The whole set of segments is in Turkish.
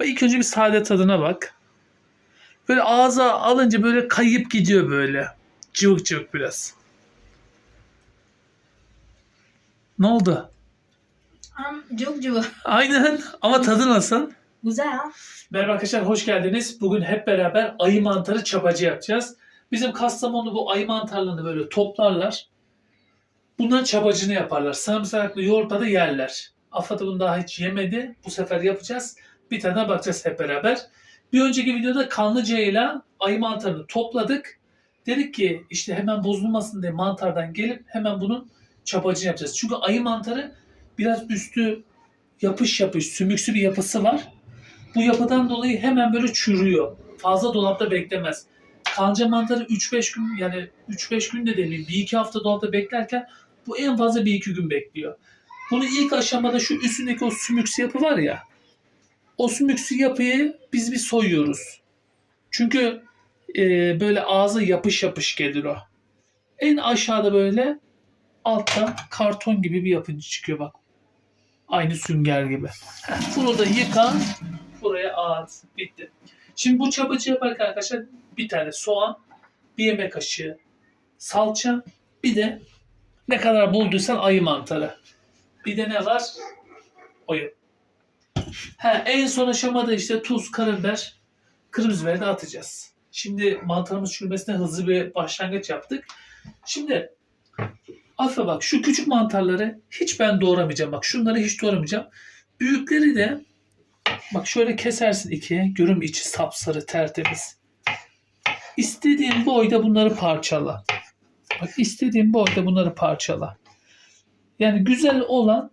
Bak ilk önce bir sade tadına bak. Böyle ağza alınca böyle kayıp gidiyor böyle. Cıvık cıvık biraz. Ne oldu? Am, Çok cıvık. Aynen ama tadı nasıl? Güzel. Merhaba arkadaşlar hoş geldiniz. Bugün hep beraber ayı mantarı çapacı yapacağız. Bizim Kastamonu bu ayı mantarlarını böyle toplarlar. Bundan çapacını yaparlar. Sarımsaklı yoğurtla da yerler. Afat bunu daha hiç yemedi. Bu sefer yapacağız. Bir tane bakacağız hep beraber. Bir önceki videoda Kanlıca ile ayı mantarını topladık. Dedik ki işte hemen bozulmasın diye mantardan gelip hemen bunun çapacını yapacağız. Çünkü ayı mantarı biraz üstü yapış yapış, sümüksü bir yapısı var. Bu yapıdan dolayı hemen böyle çürüyor. Fazla dolapta beklemez. Kanca mantarı 3-5 gün yani 3-5 gün de demeyeyim. 1-2 hafta dolapta beklerken bu en fazla 1-2 gün bekliyor. Bunu ilk aşamada şu üstündeki o sümüksü yapı var ya. O sümüksü yapıyı biz bir soyuyoruz. Çünkü e, böyle ağza yapış yapış gelir o. En aşağıda böyle altta karton gibi bir yapıcı çıkıyor bak. Aynı sünger gibi. Bunu da yıka, buraya at. Bitti. Şimdi bu çapacı yaparken arkadaşlar bir tane soğan, bir yemek kaşığı salça, bir de ne kadar bulduysan ayı mantarı. Bir de ne var? Oyun. Ha, en son aşamada işte tuz, karabiber, kırmızı biberi de atacağız. Şimdi mantarımız çürümesine hızlı bir başlangıç yaptık. Şimdi Afe bak şu küçük mantarları hiç ben doğramayacağım. Bak şunları hiç doğramayacağım. Büyükleri de bak şöyle kesersin ikiye. Görüm içi sapsarı tertemiz. İstediğin boyda bunları parçala. Bak istediğin boyda bunları parçala. Yani güzel olan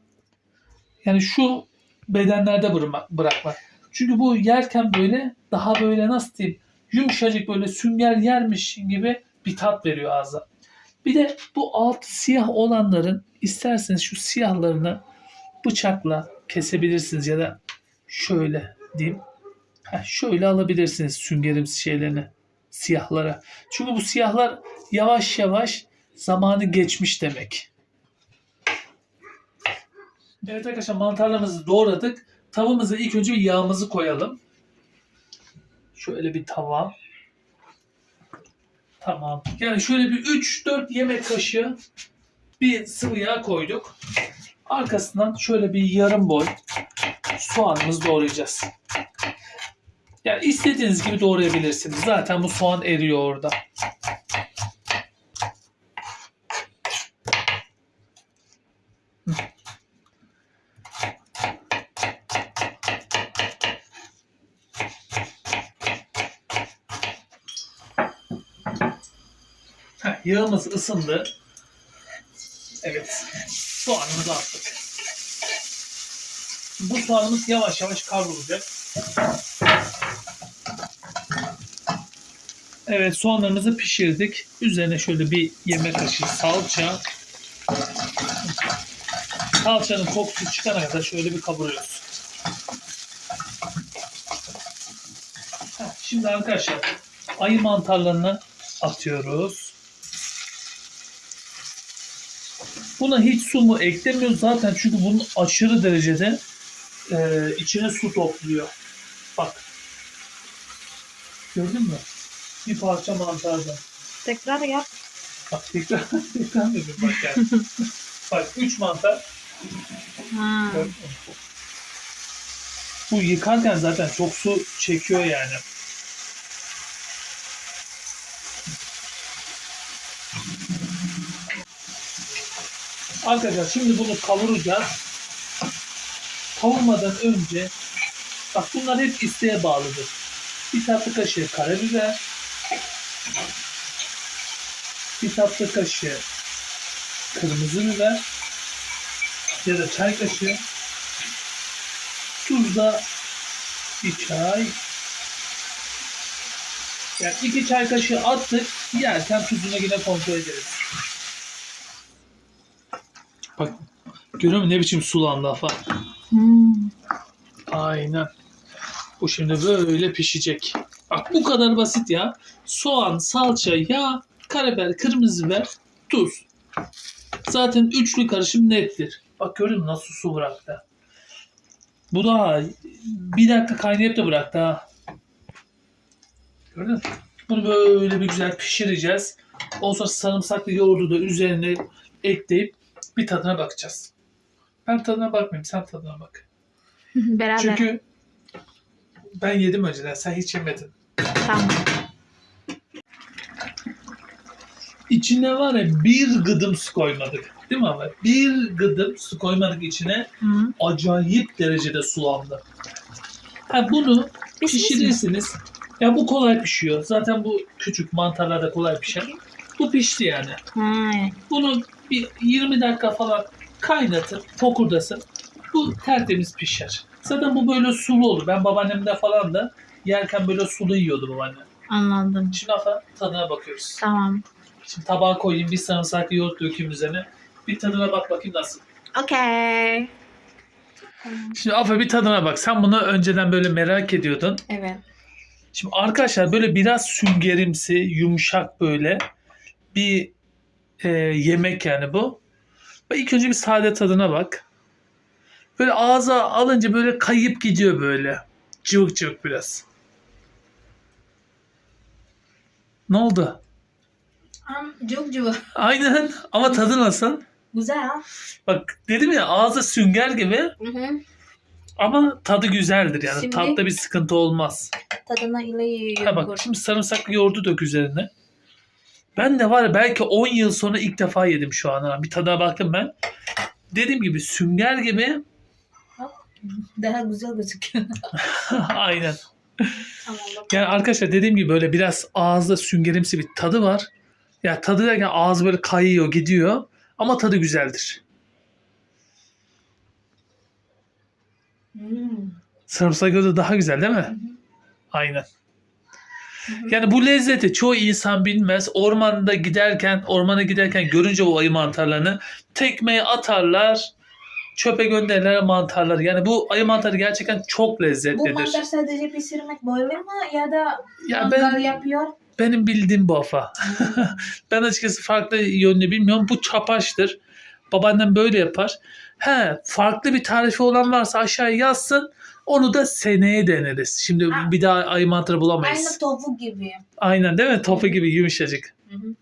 yani şu bedenlerde bırakmak. Çünkü bu yerken böyle daha böyle nasıl diyeyim yumuşacık böyle sünger yermiş gibi bir tat veriyor ağza. Bir de bu alt siyah olanların isterseniz şu siyahlarını bıçakla kesebilirsiniz ya da şöyle diyeyim. Heh, şöyle alabilirsiniz süngerimsi şeylerini siyahlara. Çünkü bu siyahlar yavaş yavaş zamanı geçmiş demek. Evet arkadaşlar mantarlarımızı doğradık. Tavamıza ilk önce bir yağımızı koyalım. Şöyle bir tava. Tamam. Yani şöyle bir 3-4 yemek kaşığı bir sıvı yağ koyduk. Arkasından şöyle bir yarım boy soğanımızı doğrayacağız. Yani istediğiniz gibi doğrayabilirsiniz. Zaten bu soğan eriyor orada. Yağımız ısındı. Evet. Soğanımızı attık. Bu soğanımız yavaş yavaş kavrulacak. Evet soğanlarımızı pişirdik. Üzerine şöyle bir yemek kaşığı salça. Salçanın kokusu çıkana kadar şöyle bir kavuruyoruz. Şimdi arkadaşlar ayı mantarlarını atıyoruz. Buna hiç su mu eklemiyoruz zaten çünkü bunun aşırı derecede e, içine su topluyor. Bak. Gördün mü? Bir parça mantardan. Tekrar yap. Bak tekrar tekrar mı yapayım? Bak yani. Bak üç mantar. Ha. Gördün mü? Bu yıkarken zaten çok su çekiyor yani. Arkadaşlar şimdi bunu kavuracağız. Kavurmadan önce bak bunlar hep isteğe bağlıdır. Bir tatlı kaşığı karabiber, bir tatlı kaşığı kırmızı biber ya da çay kaşığı tuz da bir çay yani iki çay kaşığı attık yerken tuzunu yine kontrol ederiz. Bak görüyor musun ne biçim sulandı falan. Hmm. Aynen. Bu şimdi böyle pişecek. Bak bu kadar basit ya. Soğan, salça, yağ, karabiber, kırmızı biber, tuz. Zaten üçlü karışım nettir. Bak gördün mü nasıl su bıraktı. Bu da bir dakika kaynayıp da bıraktı ha. Gördün mü? Bunu böyle bir güzel pişireceğiz. Ondan sonra sarımsaklı yoğurdu da üzerine ekleyip bir tadına bakacağız. Ben tadına bakmayayım, sen tadına bak. Beraber. Çünkü ben yedim önceden, sen hiç yemedin. Tamam. İçine var ya bir gıdım su koymadık. Değil mi ama? Bir gıdım su koymadık içine. Hı. Acayip derecede sulandı. Ha bunu Pişmiş mi? pişirirsiniz. Ya bu kolay pişiyor. Zaten bu küçük mantarlar da kolay pişer. Bu pişti yani. Ha. Bunu bir 20 dakika falan kaynatın, fokurdasın. Bu tertemiz pişer. Zaten bu böyle sulu olur. Ben babaannemde falan da yerken böyle sulu yiyordu babaannem. Anladım. Şimdi afa tadına bakıyoruz. Tamam. Şimdi tabağa koyayım bir sarımsaklı yoğurt dökeyim üzerine. Bir tadına bak bakayım nasıl. Okey. Şimdi Afa bir tadına bak. Sen bunu önceden böyle merak ediyordun. Evet. Şimdi arkadaşlar böyle biraz süngerimsi, yumuşak böyle bir e, yemek yani bu. Ve ilk önce bir sade tadına bak. Böyle ağza alınca böyle kayıp gidiyor böyle. Cıvık cıvık biraz. Ne oldu? Um, cuk cuk. Aynen ama tadı nasıl? Güzel. Bak dedim ya ağza sünger gibi Hı hı. ama tadı güzeldir yani. Şimdi- Tatta bir sıkıntı olmaz. Tadına ile Ha bak şimdi sarımsaklı yoğurdu dök üzerine. Ben de var ya belki 10 yıl sonra ilk defa yedim şu an. Ha. Bir tadına baktım ben. Dediğim gibi sünger gibi Daha güzel gözüküyor. aynen. tamam. Yani arkadaşlar dediğim gibi böyle biraz ağızda süngerimsi bir tadı var. Ya tadı derken ağız böyle kayıyor gidiyor. Ama tadı güzeldir. Hmm. Sarımsak yoğurdu daha güzel değil mi? Aynen. Yani bu lezzeti çoğu insan bilmez. Ormanda giderken, ormana giderken görünce bu ayı mantarlarını tekmeye atarlar, çöpe gönderirler mantarları. Yani bu ayı mantarı gerçekten çok Bu lezzetlidir. mantar sadece pişirmek böyle mi ya da Ya ben yapıyor? benim bildiğim bu afa. ben açıkçası farklı yönünü bilmiyorum. Bu çapaştır. Babaannem böyle yapar. He, farklı bir tarifi olan varsa aşağıya yazsın. Onu da seneye deneriz. Şimdi Ha. bir daha ayı mantarı bulamayız. Aynı tofu gibi. Aynen değil mi? Topu gibi yumuşacık. Hı hı.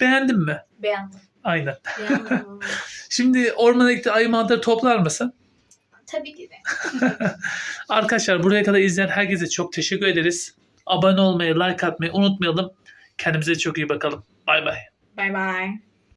Beğendin mi? Beğendim. Aynen. Beğendim. Şimdi ormana gitti ayı mantarı toplar mısın? Tabii ki de. Arkadaşlar buraya kadar izleyen herkese çok teşekkür ederiz. Abone olmayı, like atmayı unutmayalım. Kendimize çok iyi bakalım. Bay bay. Bye bye.